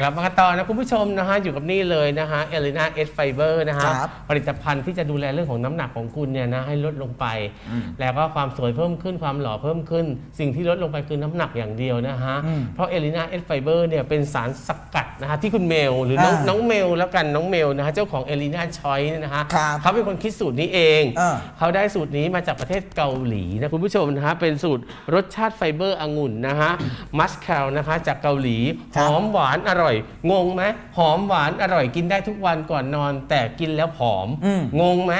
กลับมากันต่อนะคุณผู้ชมนะฮะอยู่กับนี่เลยนะฮะเอลินาเอสไฟเบอร์นะฮะครับผลิตภัณฑ์ที่จะดูแลเรื่องของน้ำหนักของคุณเนี่ยนะให้ลดลงไปแล้วก็ความสวยเพิ่มขึ้นความหล่อเพิ่มขึ้น สิ่งที่ลดลงไปคือน้ำหนักอย่างเดียวนะฮะ อืมเพราะเอลินาเอสไฟเบอร์เนี่ยเป็นสารสกัดนะฮะที่คุณเมลหรือน้องอ่าน้องเมลแล้วกันน้องเมลนะฮะเจ้าของเอลินาชอยเนี่ยนะฮะครับเขาเป็นคนคิดสูตรนี้เองเออเขาได้สูตรนี้มาจากประเทศเกาหลีนะคุณผู้ชมนะฮะเป็นสูตรรสชาติไฟเบอร์องุ่นนะฮะมัสแคลนะคะจากเกาหลีคหรับ อมหวานอร่อยงงไหมหอมหวานอร่อยกินได้ทุกวันก่อนนอน แต่กินแล้วผอม อืม งงไหม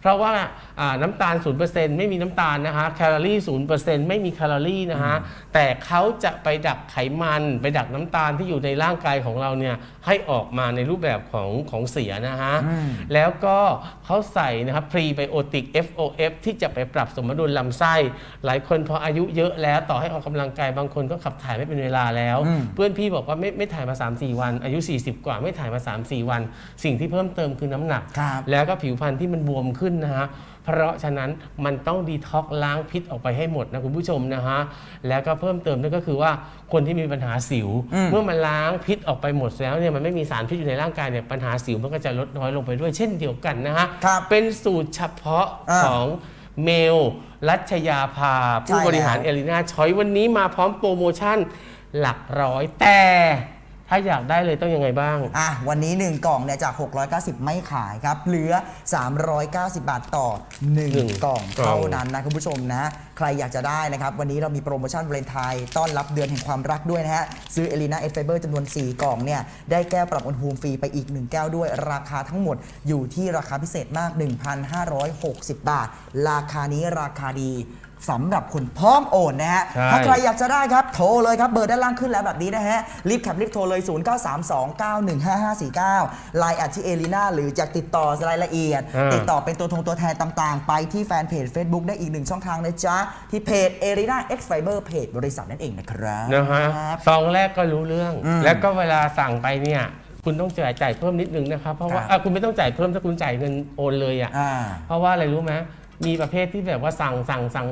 เพราะว่าอ่าน้ำตาล 0%ไม่มีน้ำตาลนะคะ แคลอรี่ 0%ไม่มีแคลอรี่นะฮะ แต่เขาจะไปดักไขมันไปดักน้ำตาลที่อยู่ในร่างกายของเราเนี่ยให้ออกมาในรูปแบบของของเสียนะฮะอืมแล้วก็เขาใส่นะครับพรีไบโอติก FOF ที่จะไปปรับสมดุลลำไส้ หลายคนพออายุเยอะแล้วต่อให้ออกกำลังกายบางคนก็ขับถ่ายไม่เป็นเวลาแล้วอืมเพื่อนพี่บอกว่าไม่ไม่ถ่ายมา 3-4 วัน อายุ 40 กว่าไม่ถ่ายมา 3-4 วัน สิ่งที่เพิ่มเติมคือน้ำหนักครับแล้วก็ผิวพรรณที่มันบวมขึ้นนะฮะเพราะฉะนั้นมันต้องดีท็อกซ์ล้างพิษออกไปให้หมดนะคุณผู้ชมนะฮะแล้วก็เพิ่มเติมนั่นก็คือว่าคนที่มีปัญหาสิวอืมเมื่อมันล้างพิษออกไปหมดแล้วเนี่ยมันไม่มีสารพิษอยู่ในร่างกายเนี่ยปัญหาสิวมันก็จะลดน้อยลงไปด้วยเช่นเดียวกันนะฮะครับเป็นสูตรเฉพาะอ่าของเมล รัชยาภา ผู้ใช่บริหารแล้วเอลินาชอยวันนี้มาพร้อมโปรโมชั่นหลักร้อยแต่ ถ้าอยากได้เลยต้องยังไงบ้าง อะวันนี้ 1 กล่องเนี่ยจาก 690 ไม่ขายครับ เหลือ 390 บาทต่อ หนึ่ง1 กล่องกล่อง เท่านั้นนะคุณผู้ชมนะ ใครอยากจะได้นะครับ วันนี้เรามีโปรโมชั่นวาเลนไทน์ต้อนรับเดือนแห่งความรักด้วยนะฮะ ซื้อเอลินาเอสไฟเบอร์จำนวน 4 กล่องเนี่ย ได้แก้วปรับอุณหภูมิฟรีไปอีก 1 แก้วด้วย ราคาทั้งหมดอยู่ที่ราคาพิเศษมาก 1,560 บาท ราคานี้ราคาดี สำหรับคนพร้อมโอนนะฮะ ใช่ ถ้าใครอยากจะได้ครับ โทรเลยครับ เบอร์ด้านล่างขึ้นแล้วแบบนี้นะฮะ รีบแคปรีบโทรเลย 0932915549 ไลน์แอดที่เอลิน่าหรือจะติดต่อรายละเอียดอ่าติดต่อเป็นตัวทงตัวแทนต่างๆ ไปที่แฟนเพจ Facebook ได้อีกหนึ่งช่องทางนะจ๊ะ ที่เพจเอลิน่าเอ็กซ์ไฟเบอร์เพจบริษัทนั่นเองนะครับ นะฮะครับซองแรกก็รู้เรื่อง อืมแล้วก็เวลาสั่งไปเนี่ย คุณต้องจ่ายจ่ายเพิ่มนิดนึงนะครับเพราะว่าครับ อะคุณไม่ต้องจ่ายเพิ่มถ้าคุณจ่ายเงินโอนเลยอะ อ่า เพราะว่าอะไรรู้ไหม มีประเภทที่แบบว่าสั่งสั่งสั่ง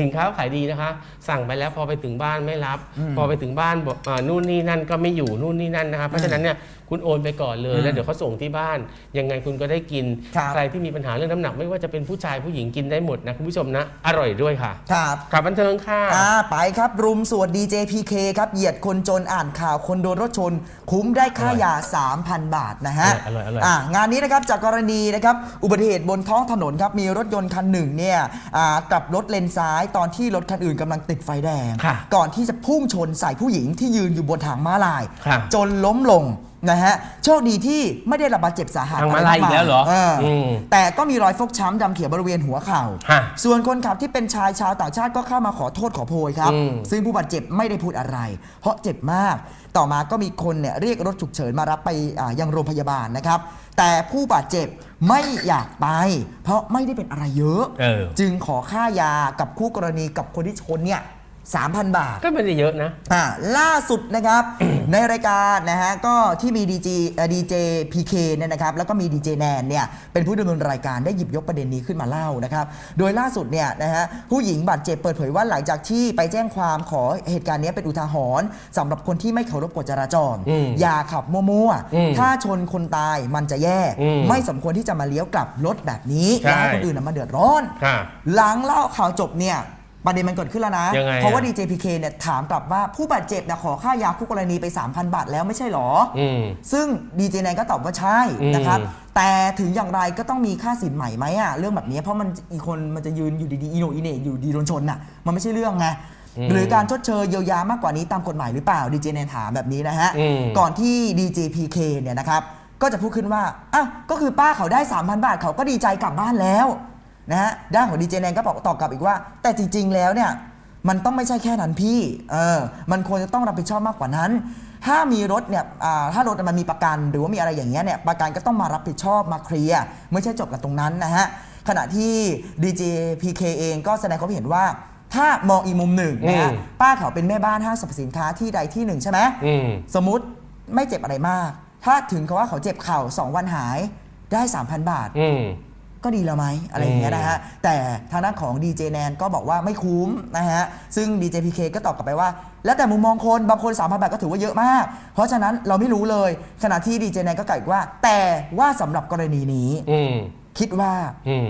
สินค้าขายดีนะคะ สั่งไปแล้วพอไปถึงบ้านไม่รับ พอไปถึงบ้านบอกอ่านู่นนี่นั่นก็ไม่อยู่นู่นนี่นั่นนะคะเพราะฉะนั้นเนี่ยคุณโอนไปก่อนเลยอืมแล้วเดี๋ยวเขาส่งที่บ้าน ยังไงคุณก็ได้กิน ครับใครที่มีปัญหาเรื่องน้ำหนักไม่ว่าจะเป็นผู้ชายผู้หญิงกินได้หมดนะคุณผู้ชมนะ อร่อยด้วยค่ะครับขับบันเทิงค่ะ อ่าไปครับ รุมสวดดีเจพีเคครับ เหยียดคนจนอ่านข่าวคนโดนรถชน คุ้มได้ค่ายา 3,000 บาทนะฮะอร่อยอร่อยอร่อยงานนี้นะครับจากกรณีนะครับอุบัติเหตุบนท้องถนนครับ มีรถยนต์คันหนึ่งเนี่ยอ่ากลับรถเลนซ้ายตอนที่รถคันอื่นกำลังติดไฟแดง ค่ะก่อนที่จะพุ่งชนใส่ผู้หญิงที่ยืนอยู่บนทางม้าลาย ค่ะ จนล้มลง นะฮะโชคดีที่ไม่ได้รับบาดเจ็บสาหัสทางม้าลายอีกแล้วเหรออมแต่ก็มีรอยฟกช้ำดำเขียวบริเวณหัวเข่า ฮะส่วนคนขับที่เป็นชายชาวต่างชาติก็เข้ามาขอโทษขอโพยครับ อืม ซึ่งผู้บาดเจ็บไม่ได้พูดอะไร เพราะเจ็บมาก ต่อมาก็มีคนเนี่ยเรียกรถฉุกเฉินมารับไปอ่ายังโรงพยาบาลนะครับ แต่ผู้บาดเจ็บไม่อยากไป เพราะไม่ได้เป็นอะไรเยอะ เออ จึงขอค่ายากับคู่กรณีกับคนที่ชนเนี่ย 3,000 บาท ก็ไม่ได้เยอะนะ อ่าล่าสุดนะครับ ในรายการนะฮะก็ที่มีดีจีดีเจพีเคเนี่ยนะครับแล้วก็มีดีเจแนนเนี่ยเป็นผู้ดำเนินรายการได้หยิบยกประเด็นนี้ขึ้นมาเล่านะครับโดยล่าสุดเนี่ยนะฮะผู้หญิงบาดเจ็บเปิดเผยว่าหลังจากที่ไปแจ้งความขอเหตุการณ์นี้เป็นอุทาหรณ์สำหรับคนที่ไม่เคารพกฎจราจร อืมอย่าขับมั่วอืมๆ ถ้าชนคนตายมันจะแย่ อืมไม่สมควรที่จะมาเลี้ยวกลับรถแบบนี้ใช่ และให้คนอื่นนะมาเดือดร้อน ค่ะ หลังเล่าข่าวจบเนี่ย ประเด็นมันเกิดขึ้นแล้วนะ ยังไงอะเพราะว่าดีเจพีเคเนี่ยถามกลับว่าผู้บาดเจ็บนะขอค่ายาคู่กรณีไป 3,000 บาทแล้วไม่ใช่หรอ อืมซึ่งดีเจแนนก็ตอบว่าใช่อืมนะครับแต่ถึงอย่างไรก็ต้องมีค่าสินใหม่ไหมอะเรื่องแบบนี้เพราะมันอีกคนมันจะยืนอยู่ดีๆอีโหนอีเหน่อยู่ดีโดนชนน่ะมันไม่ใช่เรื่องไงหรือการชดเชยเยียวยามากกว่านี้ตามกฎหมายหรือเปล่าดีเจแนนถามแบบนี้นะฮะ อืม ก่อนที่ดีเจพีเคเนี่ยนะครับ ก็จะพูดขึ้นว่าอะก็คือป้าเขาได้ 3,000 บาทเขาก็ดีใจกลับบ้านแล้ว นะฮะด้านของดีเจแนนก็บอกตอบกลับอีกว่า แต่จริงๆแล้วเนี่ยมันต้องไม่ใช่แค่นั้นพี่เออมันควรจะต้องรับผิดชอบมากกว่านั้น ถ้ามีรถเนี่ยอ่าถ้ารถมันมีประกันหรือว่ามีอะไรอย่างเงี้ยเนี่ยประกันก็ต้องมารับผิดชอบมาเคลียร์ไม่ใช่จบกันตรงนั้นนะฮะขณะที่ DJ PK เองก็แสดงความเห็นว่าถ้ามองอีกมุมหนึ่งนะฮะอืมป้าเขาเป็นแม่บ้านห้างสรรพสินค้าที่ใดที่หนึ่งใช่ไหมอืมสมมุติไม่เจ็บอะไรมาก ถ้าถึงเขาว่าเขาเจ็บเข่า2วันหายได้ 3,000 บาทอืม ก็ดีแล้วไหมอะไรอย่างเงี้ยนะฮะแต่ทางด้านของดีเจแนนก็บอกว่าไม่คุ้มนะฮะซึ่งดีเจพีเคก็ตอบกลับไปว่า แล้วแต่มุมมองคนบางคน 3,000 บาทก็ถือว่าเยอะมาก เพราะฉะนั้นเราไม่รู้เลยขณะที่ดีเจแนนก็กล่าวอีกว่า แต่ว่าสำหรับกรณีนี้อืมคิดว่าอืม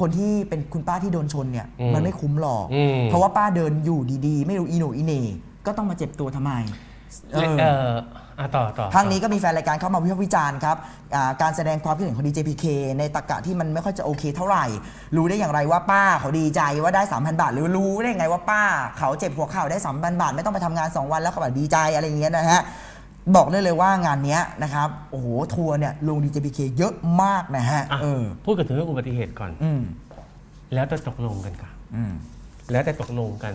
คนที่เป็นคุณป้าที่โดนชนเนี่ยอืมมันไม่คุ้มหรอกอืมเพราะว่าป้าเดินอยู่ดีๆ ไม่รู้อีโหนอีเหน่ก็ต้องมาเจ็บตัวทำไม เออเอออะต่อต่อทางนี้ก็มีแฟนรายการเข้ามาวิพากษ์วิจารณ์ครับอ่าการแสดงความคิดเห็นของ DJPK ในตรกกะที่มันไม่ค่อยจะโอเคเท่าไหร่ รู้ได้อย่างไรว่าป้าเขาดีใจว่าได้ 3,000 บาท หรือรู้ได้ไงว่าป้า เขาเจ็บหัวเข่าได้ 3,000 บาท ไม่ต้องไปทำงาน 2 วันแล้วเขาแบบดีใจอะไรอย่างเงี้ยนะฮะ บอกได้เลยว่างานเนี้ยนะครับ โอ้โห ทัวร์เนี่ยลง DJPK เยอะมากนะฮะ อะเออ พูดกันถึงเรื่องอุบัติเหตุก่อน อืม แล้วแต่ตกลงกันค่ะ อืม แล้วแต่ตกลงกัน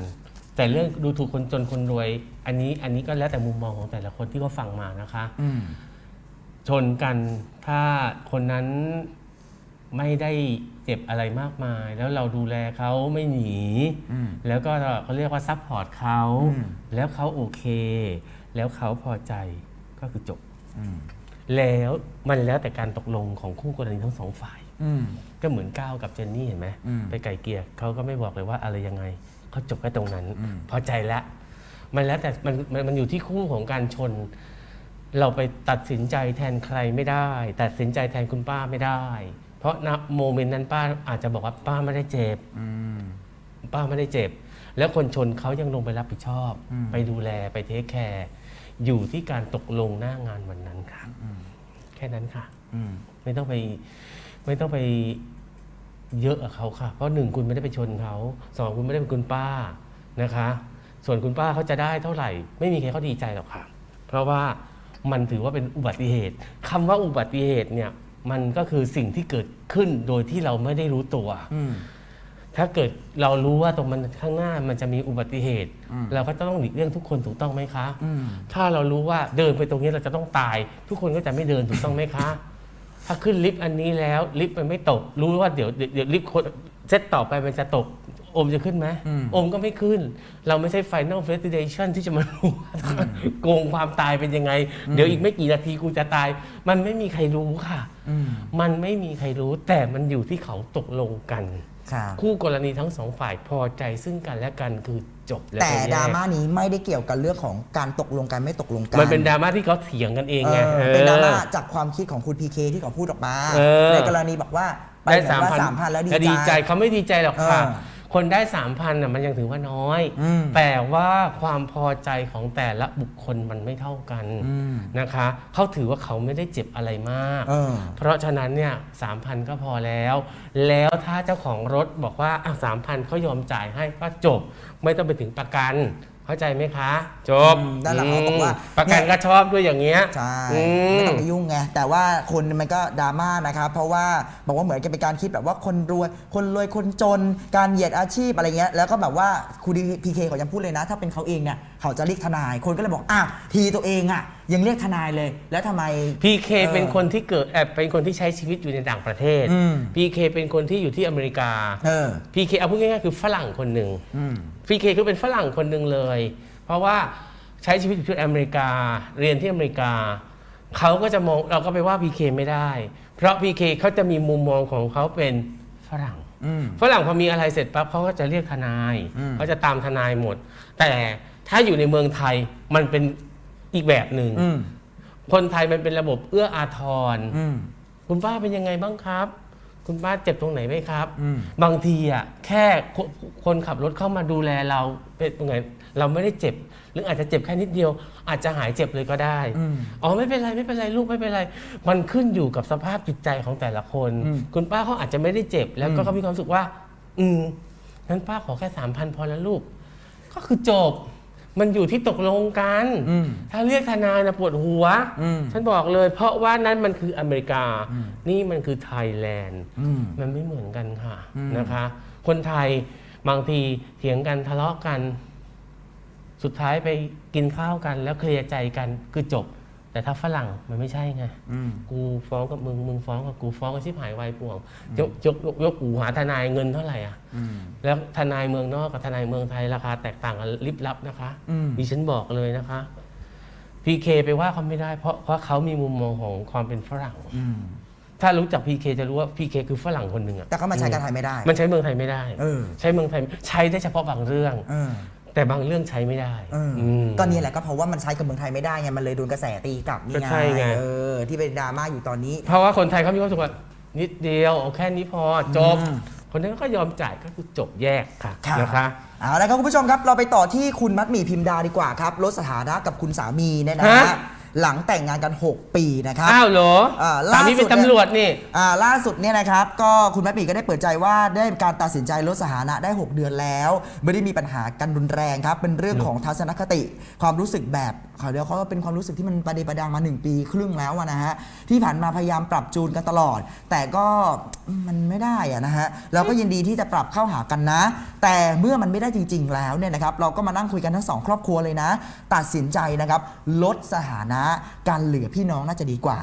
แต่เรื่องดูถูกคนจนคนรวย อันนี้อันนี้ก็แล้วแต่มุมมองของแต่ละคนที่เขาฟังมานะคะ อืม ชนกันถ้าคนนั้นไม่ได้เจ็บอะไรมากมาย แล้วเราดูแลเขาไม่หนี อืม แล้วก็เขาเรียกว่าซัพพอร์ตเขาอืม แล้วเขาโอเค แล้วเขาพอใจก็คือจบ อืมแล้วมันแล้วแต่การตกลงของคู่กรณีทั้งสองฝ่าย อืม ก็เหมือนก้าวกับเจนนี่เห็นไหมอืม ไปไก่เกลียเขาก็ไม่บอกเลยว่าอะไรยังไง เขาจบแค่ตรงนั้นอืมพอใจแล้วมันแล้วแต่มันมันมันอยู่ที่คู่ของการชน เราไปตัดสินใจแทนใครไม่ได้ ตัดสินใจแทนคุณป้าไม่ได้ เพราะณโมเมนต์นั้นป้าอาจจะบอกว่าป้าไม่ได้เจ็บอืมป้าไม่ได้เจ็บ แล้วคนชนเขายังลงไปรับผิดชอบอืมไปดูแลไปเทคแคร์อยู่ที่การตกลงหน้างานวันนั้นค่ะแค่นั้นค่ะอืมไม่ต้องไปไม่ต้องไป เยอะกับเขาค่ะ เพราะหนึ่งคุณไม่ได้ไปชนเขาสองคุณไม่ได้เป็นคุณป้านะคะ ส่วนคุณป้าเขาจะได้เท่าไหร่ ไม่มีใครเขาดีใจหรอกค่ะ เพราะว่ามันถือว่าเป็นอุบัติเหตุคำว่าอุบัติเหตุเนี่ยมันก็คือสิ่งที่เกิดขึ้นโดยที่เราไม่ได้รู้ตัวอืมถ้าเกิดเรารู้ว่าตรงมันข้างหน้ามันจะมีอุบัติเหตุอืมเราก็ต้องหลีกเลี่ยงทุกคนถูกต้องไหมคะอืมถ้าเรารู้ว่าเดินไปตรงนี้เราจะต้องตาย ทุกคนก็จะไม่เดินถูกต้องไหมคะ ถ้าขึ้นลิฟต์อันนี้แล้วลิฟต์มันไม่ตก รู้ว่าเดี๋ยวเดี๋ยวลิฟต์คนเซตต่อไปมันจะตก โอมจะขึ้นไหมอืมโอมก็ไม่ขึ้น เราไม่ใช่ Final Destination ที่จะมารู้ว่าโกงความตายเป็นยังไง เดี๋ยวอีกไม่กี่นาทีกูจะตาย มันไม่มีใครรู้ค่ะอืมมันไม่มีใครรู้แต่มันอยู่ที่เขาตกลงกันครับคู่กรณีทั้งสองฝ่ายพอใจซึ่งกันและกันคือจบและแต่ไปแยกดราม่านี้ไม่ได้เกี่ยวกับเรื่องของการตกลงกันไม่ตกลงกันมันเป็นดราม่าที่เขาเถียงกันเองเอไงอเป็นดราม่าเออจากความคิดของคุณพีเคที่เขาพูดออกมาเออในกรณีบอกว่าไปได้เหมือสามนว่าพันสามพันแล้วดีดีใจใจเขาไม่ดีใจหรอกค่ะเออ คนได้สามพันน่ะมันยังถือว่าน้อย อืม แต่ว่าความพอใจของแต่ละบุคคลมันไม่เท่ากันอืมนะคะ เขาถือว่าเขาไม่ได้เจ็บอะไรมาก เออ เพราะฉะนั้นเนี่ยสามพันก็พอแล้ว แล้วถ้าเจ้าของรถบอกว่าอะสามพันเขายอมจ่ายให้ก็จบ ไม่ต้องไปถึงประกัน เข้าใจไหมคะ จบอืมนั่นแหละเขาบอกว่ามประกันก็ชอบด้วยอย่างเงี้ยใช่อืไม่ม ต้องไปยุ่งไงแต่ว่าคนมันก็ดราม่านะครับ เพราะว่าบอกว่าเหมือนกับเป็นการคิดแบบว่าคนรวยคนรวยคนจน การเหยียดอาชีพอะไรเงี้ยแล้วก็แบบว่าคุณพีเคเขายังพูดเลยนะ ถ้าเป็นเขาเองเนี่ยเขาจะเรียกทนายคนก็เลยบอกอะทีตัวเองอะยังเรียกทนายเลย แล้วทำไม พีเคเออเป็นคนที่เกิดแอบเป็นคนที่ใช้ชีวิตอยู่ในต่างประเทศอืม พีเคเป็นคนที่อยู่ที่อเมริกาเออ พีเคเอาพูดง่ายๆคือฝรั่งคนหนึ่ง อืม พีเคคือเป็นฝรั่งคนหนึ่งเลย เพราะว่าใช้ชีวิตอยู่ที่อเมริกา เรียนที่อเมริกา เขาก็จะมองเราก็ไปว่าพีเคไม่ได้ เพราะพีเคเขาจะมีมุมมองของเขาเป็นฝรั่ง อืม ฝรั่งพอมีอะไรเสร็จปั๊บเขาก็จะเรียกทนายอืม เขาจะตามทนายหมด แต่ถ้าอยู่ในเมืองไทยมันเป็น อีกแบบหนึ่งอืมคนไทยมันเป็นระบบเอื้ออาทร อืมคุณป้าเป็นยังไงบ้างครับ คุณป้าเจ็บตรงไหนไหมครับ อืม บางทีอะแค่คคนขับรถเข้ามาดูแลเราเป็นยังไงเราไม่ได้เจ็บ หรืออาจจะเจ็บแค่นิดเดียว อาจจะหายเจ็บเลยก็ได้อืมอ๋อไม่เป็นไรไม่เป็นไรลูกไม่เป็นไร มันขึ้นอยู่กับสภาพจิตใจของแต่ละคน อืมคุณป้าเขาอาจจะไม่ได้เจ็บ แล้วก็อืม เขามีความรู้สึกว่า อืมงั้นป้าขอแค่สามพันพอแล้วลูก ก็คือจบ มันอยู่ที่ตกลงกัน อืม ถ้าเรียกทนายนะปวดหัว อืม ฉันบอกเลย เพราะว่านั้นมันคืออเมริกาอืมนี่มันคือไทยแลนด์ อืม มันไม่เหมือนกันค่ะอืม นะคะ คนไทยบางทีเถียงกันทะเลาะกัน สุดท้ายไปกินข้าวกัน แล้วเคลียร์ใจกันคือจบ แต่ถ้าฝรั่งมันไม่ใช่ไง อืม กูฟ้องกับมึง มึงฟ้องกับกูฟ้องกับชิบหายวายป่วงยกยกยกยกกูหาทนายเงินเท่าไหร่อะ อืม แล้วทนายเมืองนอกกับทนายเมืองไทยราคาแตกต่างกันลิบลับนะคะอืม ดิฉันบอกเลยนะคะพีเคไปว่าเขาไม่ได้เพราะเพราะเขามีมุมมองของความเป็นฝรั่ง อืม ถ้ารู้จัก PK จะรู้ว่า PK คือฝรั่งคนหนึ่งอะแต่ก็มาใช้กันไทยไม่ได้ มันใช้เมืองไทยไม่ได้ เออ ใช้เมืองไทยใช้ได้เฉพาะบางเรื่อง เออ แต่บางเรื่องใช้ไม่ได้เอออม ก็นี่แหละก็เพราะว่ามันใช้กับเมืองไทยไม่ได้ไงมันเลยโดนกระแสตีกลับนี่ก็ไงใช่ไง เออที่เป็นดราม่าอยู่ตอนนี้ เพราะว่าคนไทยเขามีความรู้สึกว่านิดเดียวเอาแค่นี้พอจบ อืม คนนั้นก็ยอมจ่ายก็คือจบแยกค่ะค่ะนะคะ เอาละครับคุณผู้ชมครับเราไปต่อที่คุณมัดหมี่พิมดาดีกว่าครับลดสถานะกับคุณสามีเนี่ยนะฮะฮะ หลังแต่งงานกัน 6 ปีนะครับ อ้าวเหรออ่าสามีล่าสุเป็ดนตำรวจนี่ อ่าล่าสุดเนี่ยนะครับก็คุณแม่ปีก็ได้เปิดใจว่าได้การตัดสินใจลดสถานะได้ 6 เดือนแล้ว ไม่ได้มีปัญหากันรุนแรงครับ เป็นเรื่องของทัศนคติ ความรู้สึกแบบเขาเรียกเขาว่าเป็นความรู้สึกที่มันประเดประดังมา 1 ปีครึ่งแล้วอะนะฮะที่ผ่านมาพยายามปรับจูนกันตลอด แต่ก็มันไม่ได้อะนะฮะเราก็ยินดีที่จะปรับเข้าหากันนะ แต่เมื่อมันไม่ได้จริง ๆ แล้วเนี่ยนะครับเราก็มานั่งคุยกันทั้งสองครอบครัวเลยนะ ตัดสินใจนะครับลดสถานะการเหลือพี่น้องน่าจะดีกว่า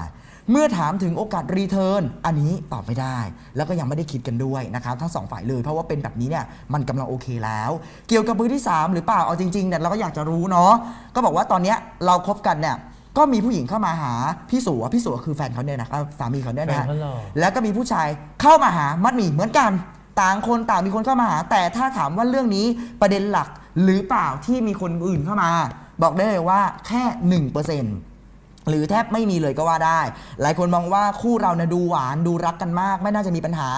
เมื่อถามถึงโอกาสรีเทิร์นอันนี้ตอบไม่ได้ แล้วก็ยังไม่ได้คิดกันด้วยนะครับทั้งสองฝ่ายเลย เพราะว่าเป็นแบบนี้เนี่ยมันกำลังโอเคแล้ว เกี่ยวกับมือที่ 3 หรือเปล่าเอาจริงๆเนี่ยเราก็อยากจะรู้เนาะก็บอกว่าตอนเนี้ยเราคบกันเนี่ยก็มีผู้หญิงเข้ามาหาพี่สัวพี่สัวคือแฟนเขาเนี่ยนะครับสามีเขาเนี่ยนะฮะแฟนเขาหล่อแล้วก็มีผู้ชายเข้ามาหามัดหมี่เหมือนกัน ต่างคนต่างมีคนเข้ามาหา แต่ถ้าถามว่าเรื่องนี้ประเด็นหลักหรือเปล่าที่มีคนอื่นเข้ามา บอกได้เลยว่าแค่หนึ่งเปอร์เซ็นต์ หรือแทบไม่มีเลยก็ว่าได้ หลายคนมองว่าคู่เราเนี่ยดูหวานดูรักกันมาก ไม่น่าจะมีปัญหา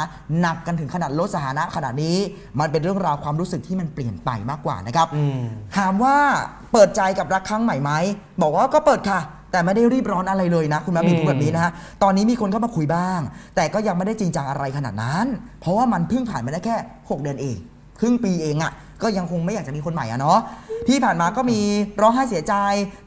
หนักกันถึงขนาดลดสถานะขนาดนี้ มันเป็นเรื่องราวความรู้สึกที่มันเปลี่ยนไปมากกว่านะครับอืมถามว่าเปิดใจกับรักครั้งใหม่ไหมบอกว่าก็เปิดค่ะ แต่ไม่ได้รีบร้อนอะไรเลยนะ คุณแม่บีอืมพูดแบบนี้นะฮะตอนนี้มีคนเข้ามาคุยบ้าง แต่ก็ยังไม่ได้จริงจังอะไรขนาดนั้น เพราะว่ามันเพิ่งผ่านมาได้แค่ 6 เดือนเองค รึ่งปีเองอะ่ะก็ยังคงไม่อยากจะมีคนใหม่อะเนาะที่ผ่านมาก็มีร้องไห้เสียใจ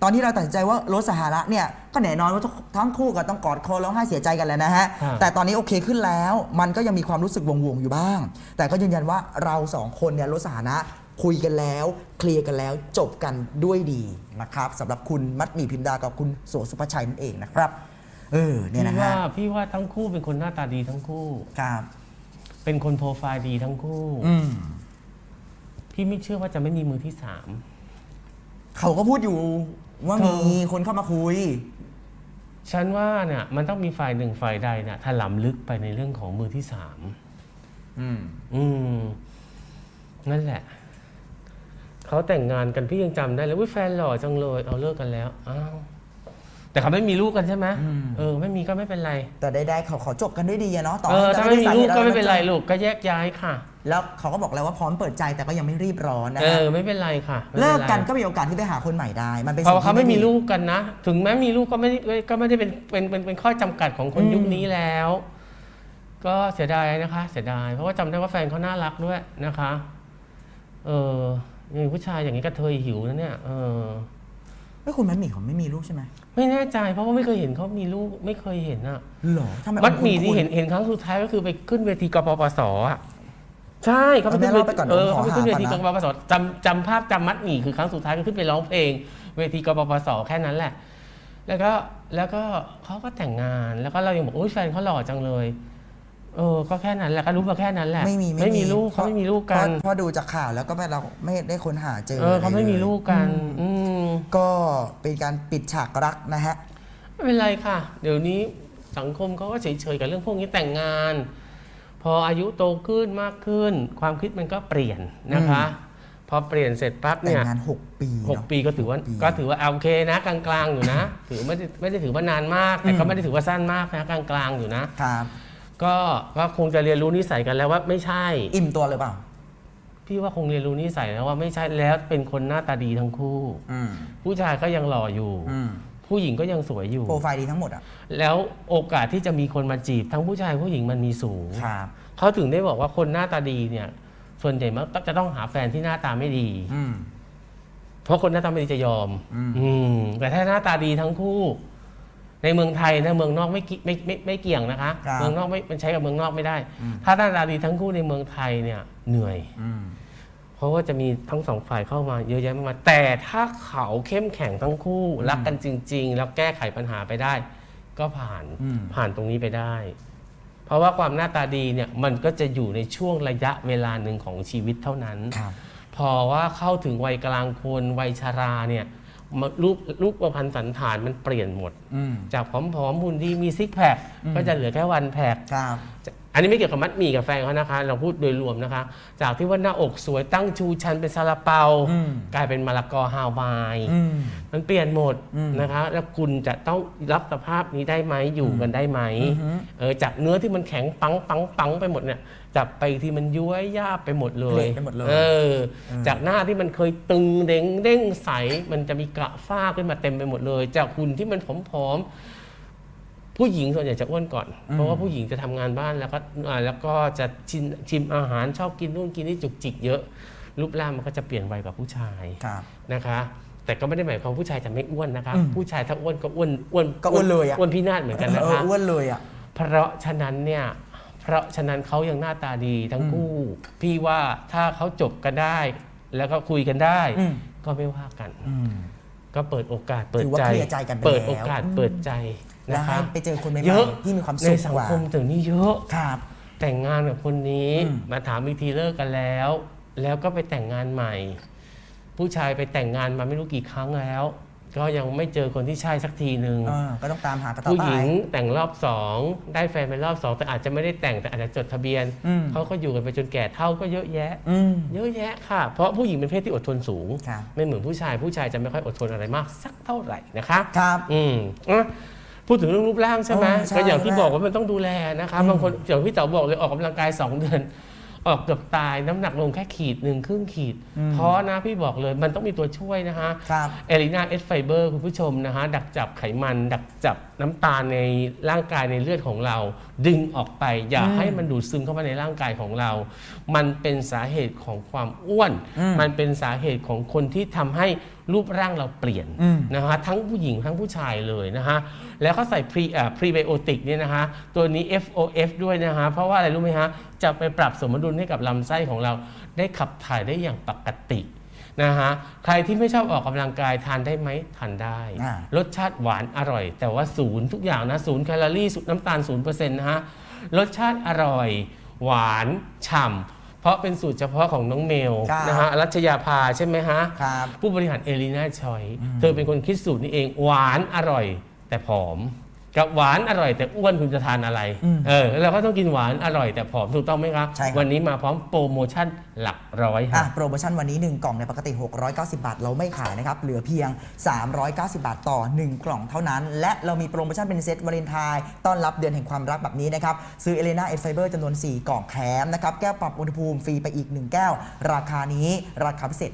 ตอนที่เราตัดสินใจว่าลดสถานะเนี่ยก็แน่นอนว่าทั้งคู่ก็ต้องกอดคอร้องไห้เสียใจกันแล้วนะฮะครับแต่ตอนนี้โอเคขึ้นแล้ว มันก็ยังมีความรู้สึกวงๆอยู่บ้าง แต่ก็ยืนยันว่าเราสองคนเนี่ยลดสถานะคุยกันแล้ว เคลียร์กันแล้วจบกันด้วยดีนะครับสำหรับคุณมัดหมี่พิมดากับคุณโสสุภชัยนั่นเองนะครับเออเนี่ยนะพี่ฮะว่าพี่ว่าทั้งคู่เป็นคนหน้าตาดีทั้งคู่ ครับ เป็นคนโปรไฟล์ดีทั้งคู่ อืม พี่ไม่เชื่อว่าจะไม่มีมือที่สาม เขาก็พูดอยู่ว่าเธอมีคนเข้ามาคุย ฉันว่าเนี่ยมันต้องมีฝ่ายหนึ่งฝ่ายใดเนี่ยถลำลึกไปในเรื่องของมือที่สาม อืม อืม นั่นแหละ เขาแต่งงานกันพี่ยังจำได้เลยว่าแฟนหล่อจังเลย เอาเลิกกันแล้วอ้าวแต่เขาไม่มีลูกกันใช่ไหมอืม เออ ไม่มีก็ไม่เป็นไร แต่ได้ๆเขาเขาจบกันด้วยดีอะเนาะต่อเออให้จะถ้าไม่มีด้สาลูหกตุก็อะไม่เป็นไรก็ลูกก็แยกย้ายค่ะ แล้วเขาก็บอกแล้วว่าพร้อมเปิดใจแต่ก็ยังไม่รีบร้อนนะเอฮะอไม่เป็นไรค่ะไม่เลิป็กไรกันก็มีโอกาสที่ไปหาคนใหม่ได้ มันเป็นเพราะว่าเขาสิ่งไม่ที่มีดี ลูกกันนะ ถึงแม้มีลูกก็ไม่ได้ก็ไม่ได้เป็นเป็นเป็นเป็นข้อจำกัดของคนอืม ยุคนี้แล้ว ก็เสียดายนะคะ เสียดาย เพราะว่าจำได้ว่าแฟนเขาน่ารักด้วยนะคะ เออนี่ผู้ชายอย่างนี้กระเทยหิวนะเนี่ยเออไม่คุณแม่หมี่เขาไม่มีลูกใช่ไหมไม่แน่ใจ เพราะว่าไม่เคยเห็นเขามีลูกไม่เคยเห็นอะหรอทำไมมัดหมี่ที่คุ้ๆเห็นเห็นครั้งสุดท้ายก็คือไปขึ้นเวทีกปปสอะ ใช่เขาไปเอาแม่ขึ้นเวเล่าไปทีก่อนเออผมขอเขาไปขึ้นเวทีหากก่อนปนะปสจำจำภาพจำมัดหมี่คือครั้งสุดท้ายก็ขึ้นไปร้องเพลง เวทีกปปสแค่นั้นแหละ แล้วก็แล้วก็เขาก็แต่งงานแล้วก็เรายังบอกโอ้ยแฟนเขาหล่อจังเลย เออ ก็แค่นั้นแหละก็รู้มาแค่นั้นแหละไม่มีไม่มีลูกเขาไม่มีลูกกัน เพราะเพราะดูจากข่าวแล้วก็ไม่เราไม่ได้ค้นหาเจอเออเขาไม่มีลูกกัน อืม ก็เป็นการปิดฉากรักนะฮะ ไม่เป็นไรค่ะ เดี๋ยวนี้สังคมเขาก็เฉยๆกับเรื่องพวกนี้แต่งงาน พออายุโตขึ้นมากขึ้น ความคิดมันก็เปลี่ยนนะคะ พอเปลี่ยนเสร็จปั๊บแต่เนี่ยงงาน 6 ปีหกเนาะปีก็ถือว่าหกปีก็ถือว่าโอเคนะกลางๆอยู่นะ ถือไม่ได้ไม่ได้ถือว่านานมาก แต่ก็อืม ไม่ได้ถือว่าสั้นมากนะกลางๆอยู่นะ ครับ ก็ก็คงจะเรียนรู้นิสัยกันแล้วว่าไม่ใช่ อิ่มตัวเลยเปล่า พี่ว่าคงเรียนรู้นิสัยแล้วว่าไม่ใช่แล้วเป็นคนหน้าตาดีทั้งคู่ อืมผู้ชายก็ยังหล่ออยู่ อืม ผู้หญิงก็ยังสวยอยู่ โปรไฟล์ดีทั้งหมดอะ แล้วโอกาสที่จะมีคนมาจีบ ทั้งผู้ชายผู้หญิงมันมีสูงครับ เขาถึงได้บอกว่าคนหน้าตาดีเนี่ย ส่วนใหญ่มักจะต้องหาแฟนที่หน้าตาไม่ดี อืม เพราะคนหน้าตาไม่ดีจะยอม อืม อืม แต่ถ้าหน้าตาดีทั้งคู่ ในเมืองไทยนะเมืองนอกไม่กิไม่ไม่ไม่เกี่ยงนะคะ ครับ เมืองนอกไม่มันใช้กับเมืองนอกไม่ได้อืมถ้าหน้าตาดีทั้งคู่ในเมืองไทยเนี่ย เหนื่อย อืม เพราะว่าจะมีทั้งสองฝ่ายเข้ามาเยอะแยะมากมายแต่ถ้าเขาเข้มแข็งทั้งคู่รักกันจริง ๆ แล้วแก้ไขปัญหาไปได้ ก็ผ่านอืม ผ่านตรงนี้ไปได้ เพราะว่าความหน้าตาดีเนี่ยมันก็จะอยู่ในช่วงระยะเวลาหนึ่งของชีวิตเท่านั้น ครับ พอว่าเข้าถึงวัยกลางคนวัยชาราเนี่ยมารูปรูปประพันธ์สันฐานมันเปลี่ยนหมด อืมจากผอมๆหุ่นดีมีซิกแพคก็จะเหลือแค่วันแพคครับ อันนี้ไม่เกี่ยวกับมัดหมี่กับแฟนเขานะคะ เราพูดโดยรวมนะคะ จากที่ว่าหน้าอกสวยตั้งชูชันเป็นซาลาเปา อืม กลายเป็นมะละกอฮาวาย อืม มันเปลี่ยนหมดอืมนะคะ แล้วคุณจะต้องรับสภาพนี้ได้ไหมอยู่กันได้ไหมอือฮึ เออจากเนื้อที่มันแข็งปังปังปังไปหมดเนี่ยจับไปที่มันย้วยย่าบไปหมดเลย เละไปหมดเลย เออ จากหน้าที่มันเคยตึงเด้งเด้งใส มันจะมีกระฝ้าขึ้นมาเต็มไปหมดเลย จากหุ่นที่มันผอมๆ ผู้หญิงส่วนใหญ่จะอ้วนก่อน เพราะว่าผู้หญิงจะทำงานบ้านแล้วก็อ่าแล้วก็จะชิมชิมอาหารชอบกินนู่นกินนี่จุกจิกเยอะ รูปร่างมันก็จะเปลี่ยนไวกว่าผู้ชายครับนะคะ แต่ก็ไม่ได้หมายความว่าผู้ชายจะไม่อ้วนนะคะอืมผู้ชายถ้าอ้วนก็อ้วนอ้วนก็อ้วนเลยอะอ้วนพินาศเหมือนกันนะเออคะอ้วนเลยอะเพราะฉะนั้นเนี่ยเพราะฉะนั้นเขายังหน้าตาดีทั้งคู่พี่ว่าถ้าเขาจบกันได้ แล้วก็คุยกันได้อืมก็ไม่ว่ากันอืมก็เปิดโอกาสเปิดถือว่าใจเคลียร์ใจกันไปเปิดแล้วโอกาสเปิดใจแล้ว นะให้คะไปเจอคนใหม่เยอะๆที่มีความในสุขสังกว่าคมถึงนี้เยอะครับ แต่งงานกับคนนี้อืมมาถามอีกทีเลิกกันแล้ว แล้วก็ไปแต่งงานใหม่ ผู้ชายไปแต่งงานมาไม่รู้กี่ครั้งแล้ว ก็ยังไม่เจอคนที่ใช่สักทีหนึ่งเออก็ต้องตามหากันต่อผู้ไปหญิงแต่งรอบสองได้แฟนเป็นรอบสองแต่อาจจะไม่ได้แต่งแต่อาจจะจดทะเบียนอืมเขาก็อยู่กันไปจนแก่เท่าก็เยอะแยะอืมเยอะแยะค่ะ เพราะผู้หญิงเป็นเพศที่อดทนสูงครับไม่เหมือนผู้ชายผู้ชายจะไม่ค่อยอดทนอะไรมาก สักเท่าไหร่นะคะครับ อืมอะ พูดถึงเรื่องรูปร่างใช่ไหมโอ้ใช่ก็อย่างที่แม่บอกว่ามันต้องดูแลนะคะอืมบางคนอย่างพี่เต๋อบอกเลยออกกำลังกาย 2 เดือน ออกเกือบตายน้ำหนักลงแค่ขีดหนึ่งครึ่งขีดเพราะนะพี่บอกเลยมันต้องมีตัวช่วยนะคะครับเอลินาเอสไฟเบอร์คุณผู้ชมนะฮะดักจับไขมัน ดักจับน้ำตาลในร่างกายในเลือดของเรา ดึงออกไป อย่าอืมให้มันดูดซึมเข้ามาในร่างกายของเรา มันเป็นสาเหตุของความอ้วน อืม มันเป็นสาเหตุของคนที่ทำให้รูปร่างเราเปลี่ยน อืม นะฮะทั้งผู้หญิงทั้งผู้ชายเลยนะฮะแล้วก็ใส่พรีอ่าพรีไบโอติกเนี่ยนะฮะตัวนี้ FOF ด้วยนะฮะเพราะว่าอะไรรู้ไหมฮะ จะไปปรับสมดุลให้กับลำไส้ของเราได้ขับถ่ายได้อย่างปกตินะฮะใครที่ไม่ชอบออกกำลังกายทานได้ไหมทานได้อ่ารสชาติหวานอร่อย แต่ว่าศูนย์ทุกอย่างนะศูนย์แคลอรี่ศูนย์น้ำตาลศูนย์เปอร์เซ็นต์นะฮะรสชาติอร่อย หวานฉ่ำเพราะเป็นสูตรเฉพาะของน้องเมลครับนะฮะรัชยาภาใช่ไหมฮะครับผู้บริหารเอลิน่าชอย เธอเป็นคนคิดสูตรนี้เองหวานอร่อย แต่ผอม กับหวานอร่อยแต่อ้วนคุณจะทานอะไร อืมเออแล้วเราก็ต้องกินหวานอร่อยแต่ผอมถูกต้องไหมครับ ใช่ครับ วันนี้มาพร้อมโปรโมชั่นหลักร้อยอะค่ะโปรโมชั่นวันนี้ 1 กล่องในยปกติ 690 บาท เราไม่ขายนะครับ เหลือเพียง 390 บาทต่อ 1 กล่องเท่านั้น และเรามีโปรโมชั่นเป็นเซตวาเลนไทน์ต้อนรับเดือนแห่งความรักแบบนี้นะครับ ซื้อเอเลนาเอสไฟเบอร์จำนวน 4 กล่องแถมนะครับ แก้วปรับอุณหภูมิฟรีไปอีก 1 แก้ว ราคานี้ราคาพิเศษ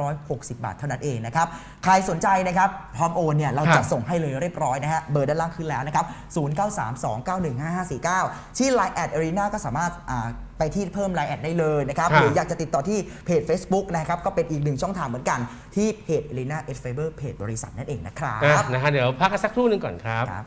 1,560 บาทเท่านั้นเองนะครับ ใครสนใจนะครับพร้อมโอนเนี่ยเราครัจะบ ส่งให้เลยเรียบร้อยนะฮะเบอร์ด้านล่างขึ้นแล้วนะครับ 0932915549 ที่ Line แอด Arena ก็สามารถอ่าไปที่เพิ่ม Line แอดได้เลยนะครับครับ หรืออยากจะติดต่อที่เพจ Facebook นะครับ ก็เป็นอีกหนึ่งช่องทางเหมือนกันที่เพจ Arena S Fiber เพจบริษัทนั่นเองนะครับอะนะฮะเดี๋ยวพักกันสักครู่หนึ่งก่อนครับครับ